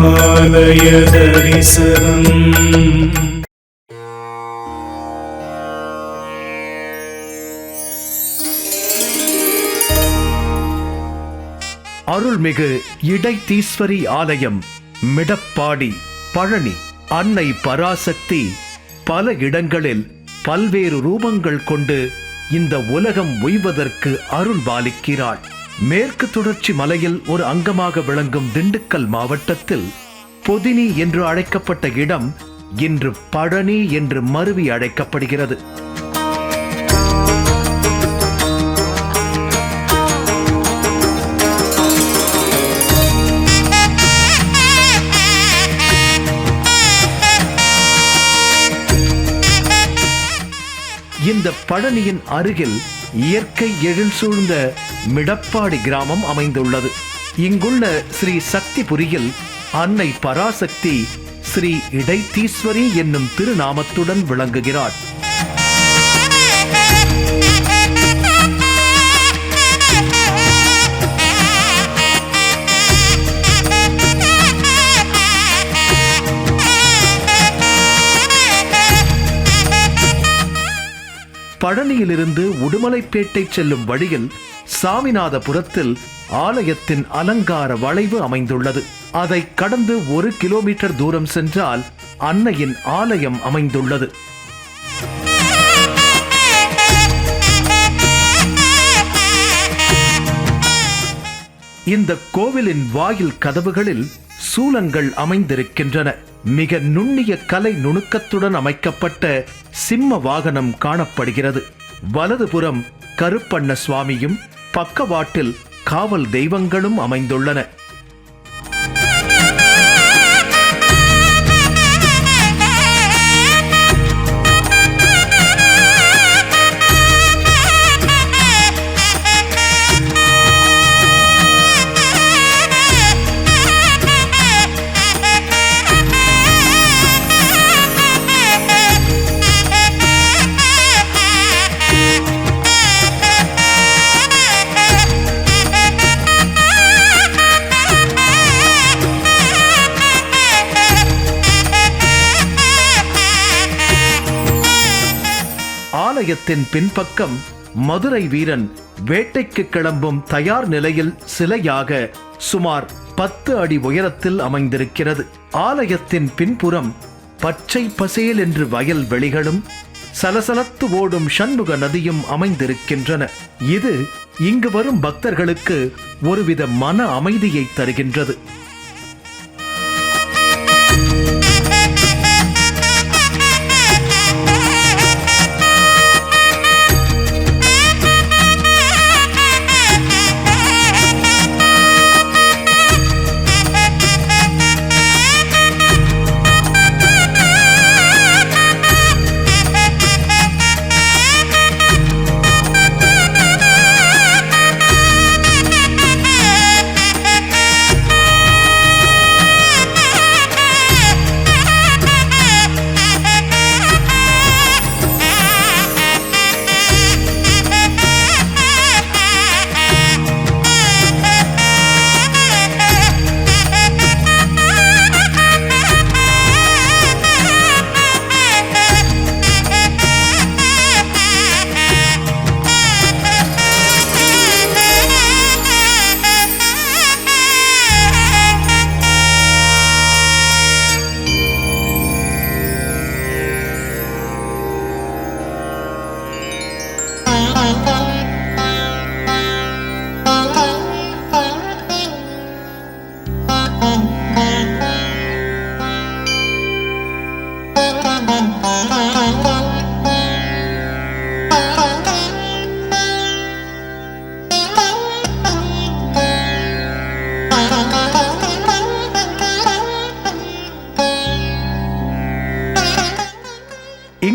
தரிசனம் தரிசனம். அருள்மிகு இடைத்தீஸ்வரி ஆலயம் மிடப்பாடி பழனி அன்னை பராசக்தி. பல இடங்களில் பல்வேறு ரூபங்கள் கொண்டு இந்த உலகம் உய்வதற்கு அருள் பாலிக்கிறாள் மேற்கு தொடர்ச்சி மலையில் ஒரு அங்கமாக விளங்கும் திண்டுக்கல் மாவட்டத்தில் பொதினி என்று அழைக்கப்பட்ட இடம் இன்று பழனி என்று மருவி அழைக்கப்படுகிறது. இந்த பழனியின் அருகில் இயற்கை எழில் சூழ்ந்த மிடப்பாடி கிராமம் அமைந்துள்ளது. இங்குள்ள ஸ்ரீ சக்திபுரியில் அன்னை பராசக்தி ஸ்ரீ இடைத்தீஸ்வரி என்னும் திருநாமத்துடன் விளங்குகிறாள் பழனியிலிருந்து உடுமலைப்பேட்டை செல்லும் வழியில் சாமிநாதபுரத்தில் ஆலயத்தின் அலங்கார வளைவு அமைந்துள்ளது. அதை கடந்து ஒரு கிலோமீட்டர் தூரம் சென்றால் அன்னையின் ஆலயம் அமைந்துள்ளது. இந்த கோவிலின் வாயில் கதவுகளில் சூலங்கள் அமைந்திருக்கின்றன. மிக நுண்ணிய கலை நுணுக்கத்துடன் அமைக்கப்பட்ட சிம்ம வாகனம் காணப்படுகிறது. வலதுபுறம் கருப்பண்ண சுவாமியும் பக்கவாட்டில் காவல் தெய்வங்களும் அமைந்துள்ளன. ஆலயத்தின் பின்பக்கம் மதுரை வீரன் வேட்டைக்கு கிளம்பும் தயார் நிலையில் சிலையாக சுமார் பத்து அடி உயரத்தில் அமைந்திருக்கிறது. ஆலயத்தின் பின்புறம் பச்சை பசேல் என்று வயல் வெளிகளும் சலசலத்து ஓடும் சண்முக நதியும் அமைந்திருக்கின்றன. இது இங்கு வரும் பக்தர்களுக்கு ஒருவித மன அமைதியை தருகின்றது.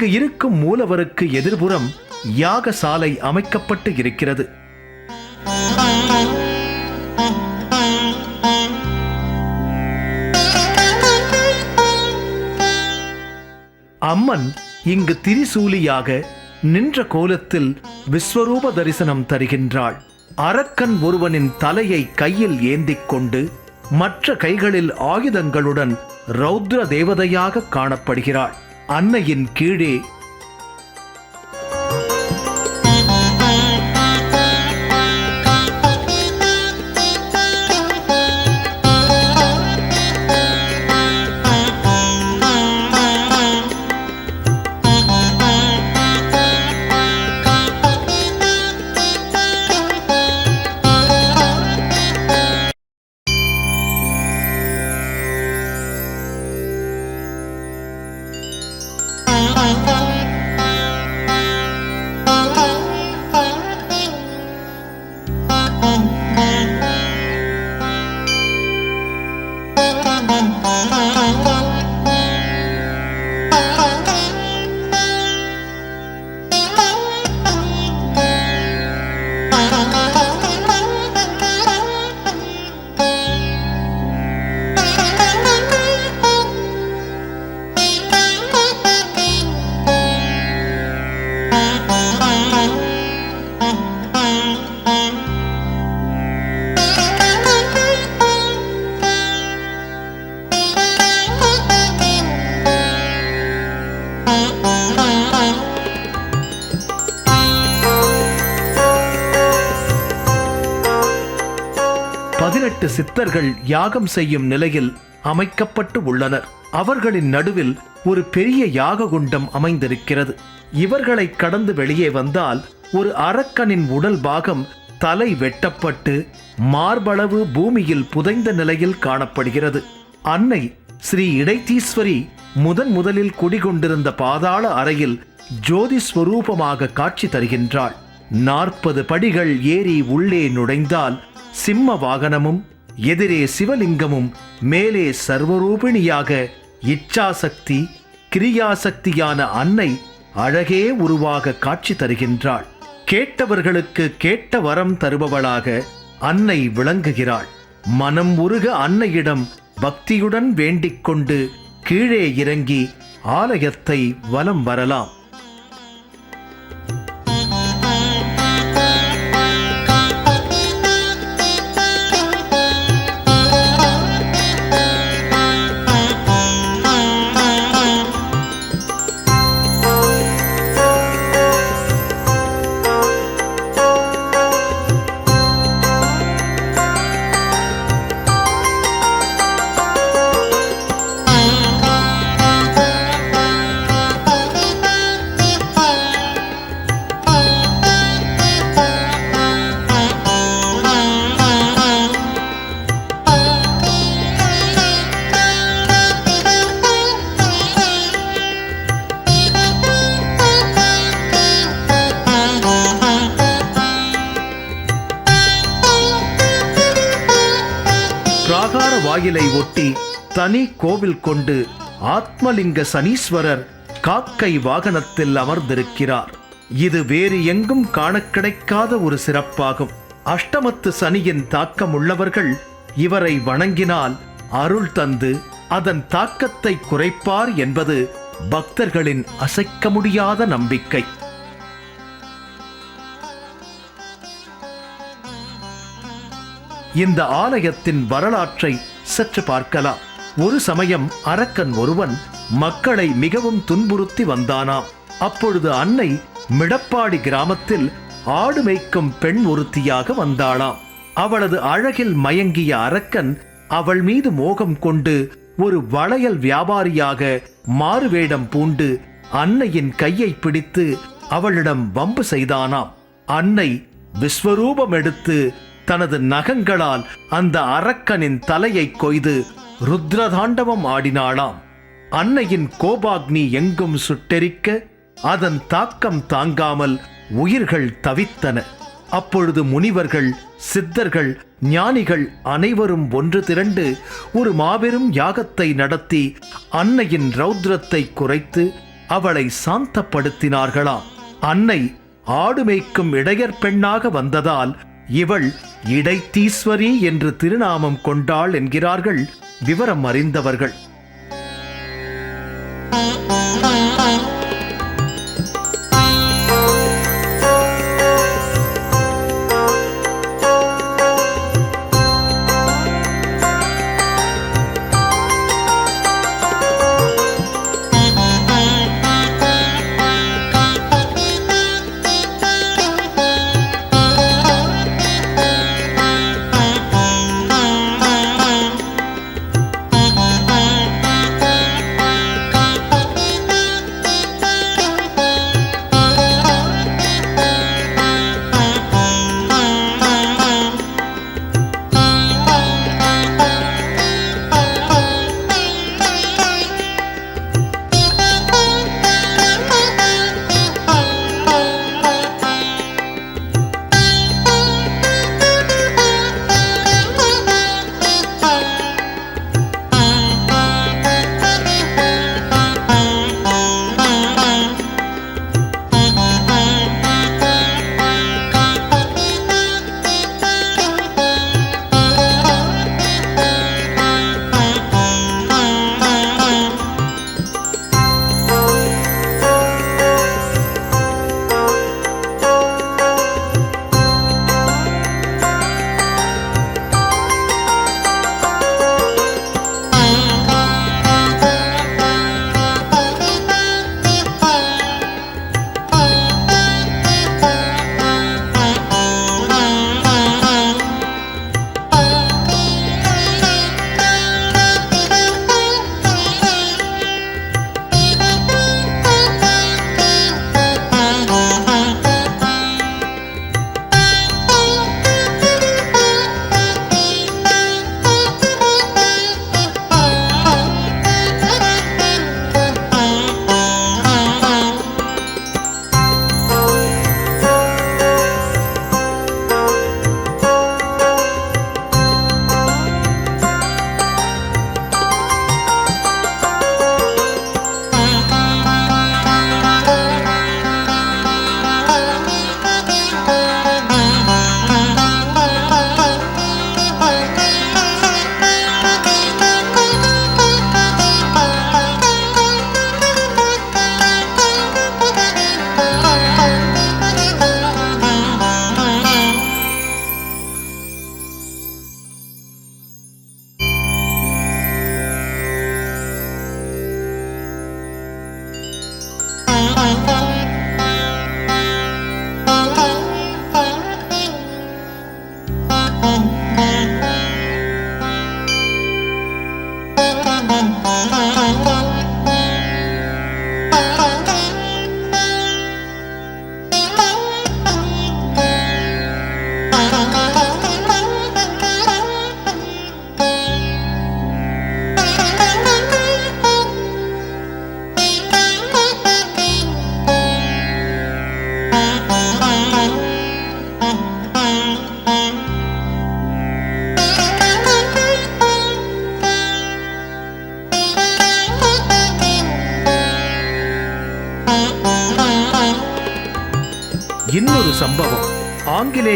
இங்கு இருக்கும் மூலவருக்கு எதிர்புறம் யாகசாலை அமைக்கப்பட்டு இருக்கிறது. அம்மன் இங்கு திரிசூலியாக நின்ற கோலத்தில் விஸ்வரூப தரிசனம் தருகின்றாள். அரக்கன் ஒருவனின் தலையை கையில் ஏந்திக் கொண்டு மற்ற கைகளில் ஆயுதங்களுடன் ரௌத்ர தேவதையாக காணப்படுகிறாள். அன்னையின் கீழே பதினெட்டு சித்தர்கள் யாகம் செய்யும் நிலையில் அமைக்கப்பட்டு உள்ளனர். அவர்களின் நடுவில் ஒரு பெரிய யாக குண்டம் அமைந்திருக்கிறது. இவர்களை கடந்து வெளியே வந்தால் ஒரு அரக்கனின் உடல் பாகம் தலை வெட்டப்பட்டு மார்பளவு பூமியில் புதைந்த நிலையில் காணப்படுகிறது. அன்னை ஸ்ரீ இடைத்தீஸ்வரி முதன் முதலில் குடிகொண்டிருந்த பாதாள அறையில் ஜோதி ஸ்வரூபமாக காட்சி தருகின்றாள். நாற்பது படிகள் ஏறி உள்ளே நுழைந்தால் சிம்ம வாகனமும் எதிரே சிவலிங்கமும் மேலே சர்வரூபிணியாக இச்சாசக்தி கிரியாசக்தியான அன்னை அழகே உருவாக காட்சி தருகின்றாள். கேட்டவர்களுக்கு கேட்ட வரம் தருபவளாக அன்னை விளங்குகிறாள். மனம் உருக அன்னையிடம் பக்தியுடன் வேண்டிக் கொண்டு கீழே இறங்கி ஆலயத்தை வலம் வரலாம். வாயிலை ஒட்டி தனி கோவில் கொண்டு ஆத்மலிங்க சனீஸ்வரர் காக்கை வாகனத்தில் அமர்ந்திருக்கிறார். இது வேறு எங்கும் காண கிடைக்காத ஒரு சிறப்பாகும். அஷ்டமத்து சனியின் தாக்கம் உள்ளவர்கள் இவரை வணங்கினால் அருள் தந்து அதன் தாக்கத்தை குறைப்பார் என்பது பக்தர்களின் அசைக்க முடியாத நம்பிக்கை. இந்த ஆலயத்தின் வரலாற்றை சற்று பார்க்கலாம். ஒரு சமயம் அரக்கன் ஒருவன் மக்களை மிகவும் துன்புறுத்தி வந்தானாம். அப்பொழுது அன்னை மிடப்பாடி கிராமத்தில் ஆடு மேய்க்கும் பெண் ஒருத்தியாக வந்தாளாம். அவளது அழகில் மயங்கிய அரக்கன் அவள் மீது மோகம் கொண்டு ஒரு வளையல் வியாபாரியாக மாறுவேடம் பூண்டு அன்னையின் கையை பிடித்து அவளிடம் வம்பு செய்தானாம். அன்னை விஸ்வரூபம் எடுத்து தனது நகங்களால் அந்த அரக்கனின் தலையை கொய்து ருத்ரதாண்டவம் ஆடினாளாம். அன்னையின் கோபாக்னி எங்கும் சுட்டெரிக்க அதன் தாக்கம் தாங்காமல் உயிர்கள் தவித்தன. அப்பொழுது முனிவர்கள் சித்தர்கள் ஞானிகள் அனைவரும் ஒன்று திரண்டு ஒரு மாபெரும் யாகத்தை நடத்தி அன்னையின் ரௌத்ரத்தை குறைத்து அவளை சாந்தப்படுத்தினார்களாம். அன்னை ஆடு மேய்க்கும் இடையர் பெண்ணாக வந்ததால் இவள் இடைத்தீஸ்வரி என்று திருநாமம் கொண்டாள் என்கிறார்கள் விவரம் அறிந்தவர்கள்.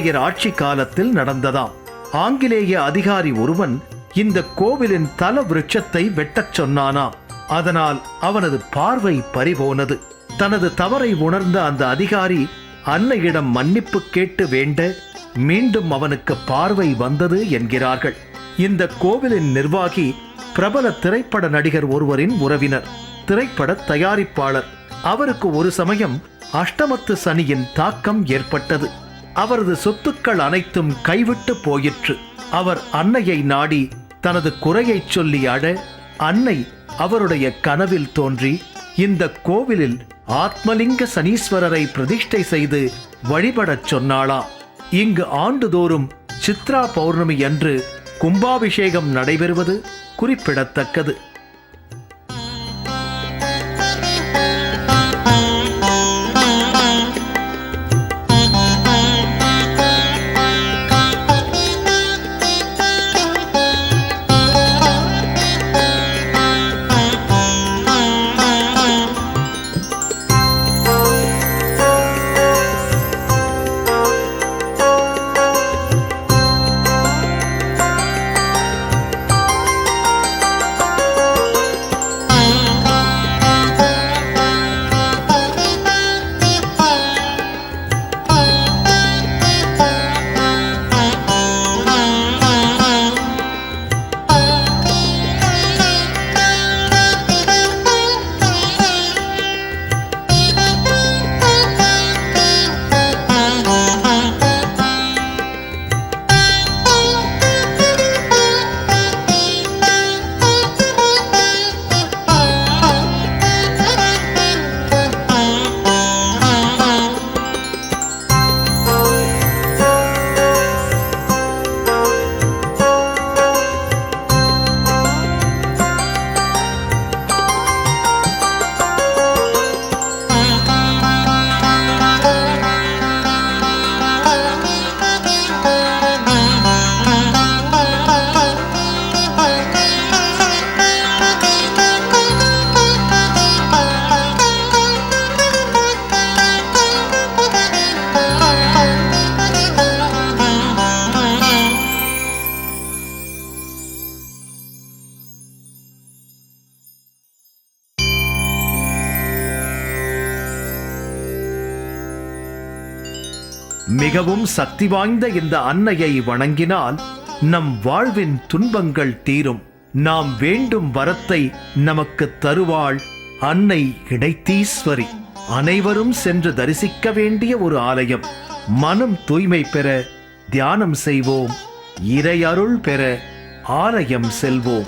ஆங்கிலேயர் ஆட்சி காலத்தில் நடந்ததாம். ஆங்கிலேய அதிகாரி ஒருவன் இந்த கோவிலின் தல விருட்சத்தை வெட்டச் சொன்னானாம். அதனால் அவனது பார்வை பறிபோனது. தனது தவறை உணர்ந்த அந்த அதிகாரி அன்னையிடம் மன்னிப்பு கேட்டு வேண்ட மீண்டும் அவனுக்கு பார்வை வந்தது என்கிறார்கள். இந்த கோவிலின் நிர்வாகி பிரபல திரைப்பட நடிகர் ஒருவரின் உறவினர் திரைப்பட தயாரிப்பாளர். அவருக்கு ஒரு சமயம் அஷ்டமத்து சனியின் தாக்கம் ஏற்பட்டது. அவரது சொத்துக்கள் அனைத்தும் கைவிட்டு போயிற்று. அவர் அன்னையை நாடி தனது குறையைச் சொல்லி அழ அன்னை அவருடைய கனவில் தோன்றி இந்த கோவிலில் ஆத்மலிங்க சனீஸ்வரரை பிரதிஷ்டை செய்து வழிபடச் சொன்னாளா. இங்கு ஆண்டுதோறும் சித்ரா பௌர்ணமி அன்று கும்பாபிஷேகம் நடைபெறுவது குறிப்பிடத்தக்கது. மிகவும் சக்தி வாய்ந்த இந்த அன்னையை வணங்கினால் நம் வாழ்வின் துன்பங்கள் தீரும். நாம் வேண்டும் வரத்தை நமக்கு தருவாள் அன்னை இடைத்தீஸ்வரி. அனைவரும் சென்று தரிசிக்க வேண்டிய ஒரு ஆலயம். மனம் தூய்மை பெற தியானம் செய்வோம். இறையருள் பெற ஆலயம் செல்வோம்.